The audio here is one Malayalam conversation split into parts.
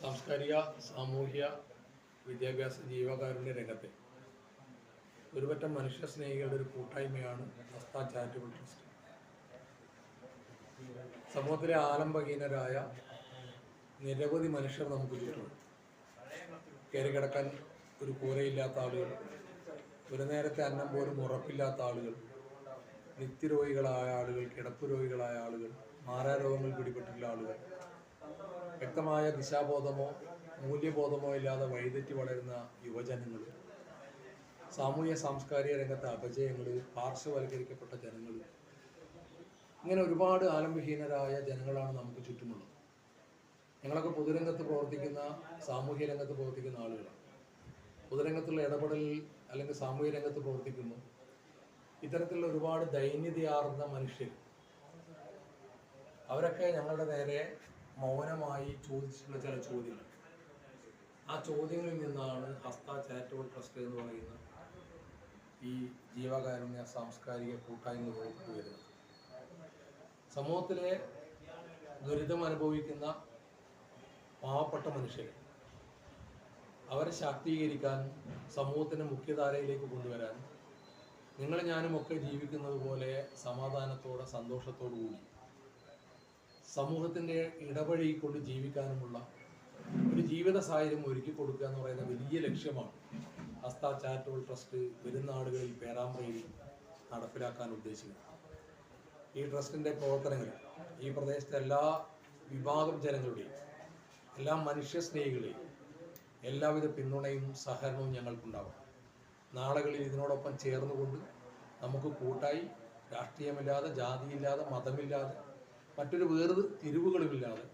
സാംസ്കാരിക സാമൂഹ്യ വിദ്യാഭ്യാസ ജീവകാരുണ്യ രംഗത്തെ ഒരുപറ്റം മനുഷ്യ സ്നേഹികളുടെ ഒരു കൂട്ടായ്മയാണ് അസ്ത ചാരിറ്റബിൾ ട്രസ്റ്റ് സമൂഹത്തിലെ ആലംബഹീനരായ നിരവധി മനുഷ്യർ നമുക്ക് ചുറ്റും കയറി കിടക്കാൻ ഒരു കൂരയില്ലാത്ത ആളുകൾ ഒരു നേരത്തെ അന്നം പോലും ഉറപ്പില്ലാത്ത ആളുകൾ നിത്യരോഗികളായ ആളുകൾ കിടപ്പ് രോഗികളായ ആളുകൾ മാറാരോഗങ്ങൾ പിടിപെട്ടിട്ടുള്ള ആളുകൾ. വ്യക്തമായ ദിശാബോധമോ മൂല്യബോധമോ ഇല്ലാതെ വഴിതെറ്റി വളരുന്ന യുവജനങ്ങൾ സാമൂഹ്യ സാംസ്കാരിക രംഗത്തെ അപജയങ്ങൾ പാർശ്വവൽക്കരിക്കപ്പെട്ട ജനങ്ങൾ. ഇങ്ങനെ ഒരുപാട് ആലംബഹീനരായ ജനങ്ങളാണ് നമുക്ക് ചുറ്റുമുള്ളത്. ഞങ്ങളൊക്കെ പൊതുരംഗത്ത് പ്രവർത്തിക്കുന്ന സാമൂഹ്യ രംഗത്ത് പ്രവർത്തിക്കുന്ന ആളുകളാണ്. പൊതുരംഗത്തുള്ള ഇടപെടലിൽ അല്ലെങ്കിൽ സാമൂഹ്യ രംഗത്ത് പ്രവർത്തിക്കുന്നു ഇത്തരത്തിലുള്ള ഒരുപാട് ദൈന്യതയാർന്ന മനുഷ്യർ. അവരൊക്കെ ഞങ്ങളുടെ നേരെ മൗനമായി ചോദിച്ചിട്ടുള്ള ചില ചോദ്യങ്ങൾ. ആ ചോദ്യങ്ങളിൽ നിന്നാണ് ഹസ്ത ചാരിറ്റബിൾ ട്രസ്റ്റ് എന്ന് പറയുന്ന ഈ ജീവകാരുണ്യ സാംസ്കാരിക കൂട്ടായ്മ രൂപപ്പെട്ടു വരുന്നത്. സമൂഹത്തിലെ ദുരിതം അനുഭവിക്കുന്ന പാവപ്പെട്ട മനുഷ്യർ അവരെ ശാക്തീകരിക്കാൻ സമൂഹത്തിന്റെ മുഖ്യധാരയിലേക്ക് കൊണ്ടുവരാൻ നിങ്ങൾ ഞാനും ഒക്കെ ജീവിക്കുന്നത് പോലെ സമാധാനത്തോടെ സന്തോഷത്തോടു കൂടി സമൂഹത്തിന്റെ ഇടപഴകി കൊണ്ട് ജീവിക്കാനുമുള്ള ഒരു ജീവിത സാഹചര്യം ഒരുക്കി കൊടുക്കുക എന്ന് പറയുന്ന വലിയ ലക്ഷ്യമാണ് ഹസ്ത ചാരിറ്റബിൾ ട്രസ്റ്റ് വരുന്ന ആളുകളിൽ പേരാമ്പ്രയിൽ നടപ്പിലാക്കാൻ ഉദ്ദേശിക്കുന്നത്. ഈ ട്രസ്റ്റിന്റെ പ്രവർത്തനങ്ങൾ ഈ പ്രദേശത്തെ എല്ലാ വിഭാഗം ജനങ്ങളുടെയും എല്ലാ മനുഷ്യ സ്നേഹികളെയും എല്ലാവിധ പിന്തുണയും സഹകരണവും ഞങ്ങൾക്കുണ്ടാവും നാളുകളിൽ ഇതിനോടൊപ്പം ചേർന്നുകൊണ്ട് നമുക്ക് കൂട്ടായി രാഷ്ട്രീയമില്ലാതെ ജാതിയില്ലാതെ മതമില്ലാതെ മറ്റൊരു വേറൊരു തിരിവുകളുമില്ലാതെ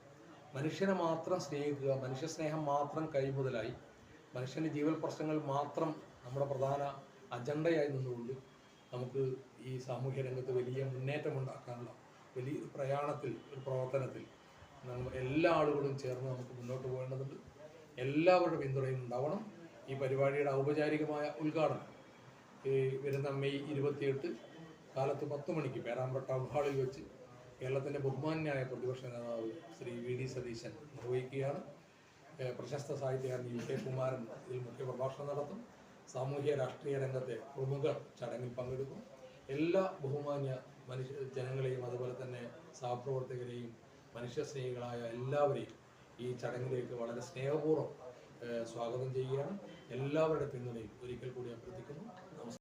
മനുഷ്യനെ മാത്രം സ്നേഹിക്കുക മനുഷ്യ സ്നേഹം മാത്രം കൈമുതലായി മനുഷ്യന്റെ ജീവൽ പ്രശ്നങ്ങൾ മാത്രം നമ്മുടെ പ്രധാന അജണ്ടയായി നിന്നുകൊണ്ട് നമുക്ക് ഈ സാമൂഹ്യ രംഗത്ത് വലിയ മുന്നേറ്റം ഉണ്ടാക്കാനുള്ള വലിയ പ്രയാണത്തിൽ ഒരു പ്രവർത്തനത്തിൽ എല്ലാ ആളുകളും ചേർന്ന് നമുക്ക് മുന്നോട്ട് പോകേണ്ടതുണ്ട്. എല്ലാവരുടെ പിന്തുണയും ഉണ്ടാവണം. ഈ പരിപാടിയുടെ ഔപചാരികമായ ഉദ്ഘാടനം. ഈ വരുന്ന മെയ് ഇരുപത്തിയെട്ട് കാലത്ത് പത്ത് മണിക്ക് പേരാമ്പ്ര ടൗൺ ഹാളിൽ വെച്ച് കേരളത്തിന്റെ ബഹുമാന്യായ പ്രതിപക്ഷ നേതാവ് ശ്രീ വി ഡി സതീശൻ നിർവഹിക്കുകയാണ്. പ്രശസ്ത സാഹിത്യകാരൻ യു കെ കുമാരൻ ഇതിൽ മുഖ്യ പ്രഭാഷണം നടത്തും. സാമൂഹ്യ രാഷ്ട്രീയ രംഗത്തെ പ്രമുഖർ ചടങ്ങിൽ പങ്കെടുക്കും. എല്ലാ ബഹുമാന്യ മനുഷ്യ ജനങ്ങളെയും അതുപോലെ തന്നെ സഹപ്രവർത്തകരെയും മനുഷ്യസ്നേഹികളായ എല്ലാവരെയും ഈ ചടങ്ങിലേക്ക് വളരെ സ്നേഹപൂർവം സ്വാഗതം ചെയ്യുകയാണ്. എല്ലാവരുടെ പിന്തുണയും ഒരിക്കൽ കൂടി അഭ്യർത്ഥിക്കുന്നു.